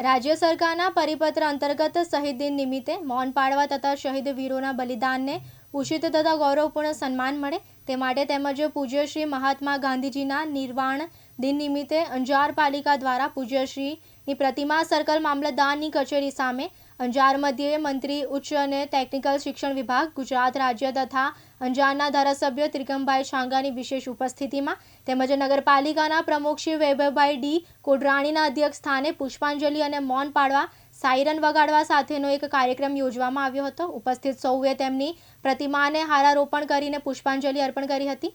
રાજ્ય સરકારના પરિપત્ર અંતર્ગત શહીદ દિન નિમિત્તે મૌન પાળવા તથા શહીદ વીરોના બલિદાનને ઉચિત તથા ગૌરવપૂર્ણ સન્માન મળે તે માટે તેમજ પૂજ્ય શ્રી મહાત્મા ગાંધીજીના નિર્વાણ દિન નિમિત્તે અંજાર પાલિકા દ્વારા પૂજ્યશ્રીની પ્રતિમા સર્કલ મામલતદારની કચેરી સામે અંજાર મધ્યે મંત્રી, ઉચ્ચ અને ટેકનિકલ શિક્ષણ વિભાગ, ગુજરાત રાજ્ય તથા અંજારના ધારાસભ્ય ત્રિકમભાઈ છાંગાની વિશેષ ઉપસ્થિતિમાં તેમજ નગરપાલિકાના પ્રમુખ શ્રી વૈભવભાઈ ડી કોડરાણીના અધ્યક્ષ સ્થાને પુષ્પાંજલિ અને મૌન પાડવા સાયરન વગાડવા સાથેનો એક કાર્યક્રમ યોજવામાં આવ્યો હતો. ઉપસ્થિત સૌએ તેમની પ્રતિમાને હારારોપણ કરીને પુષ્પાંજલિ અર્પણ કરી હતી.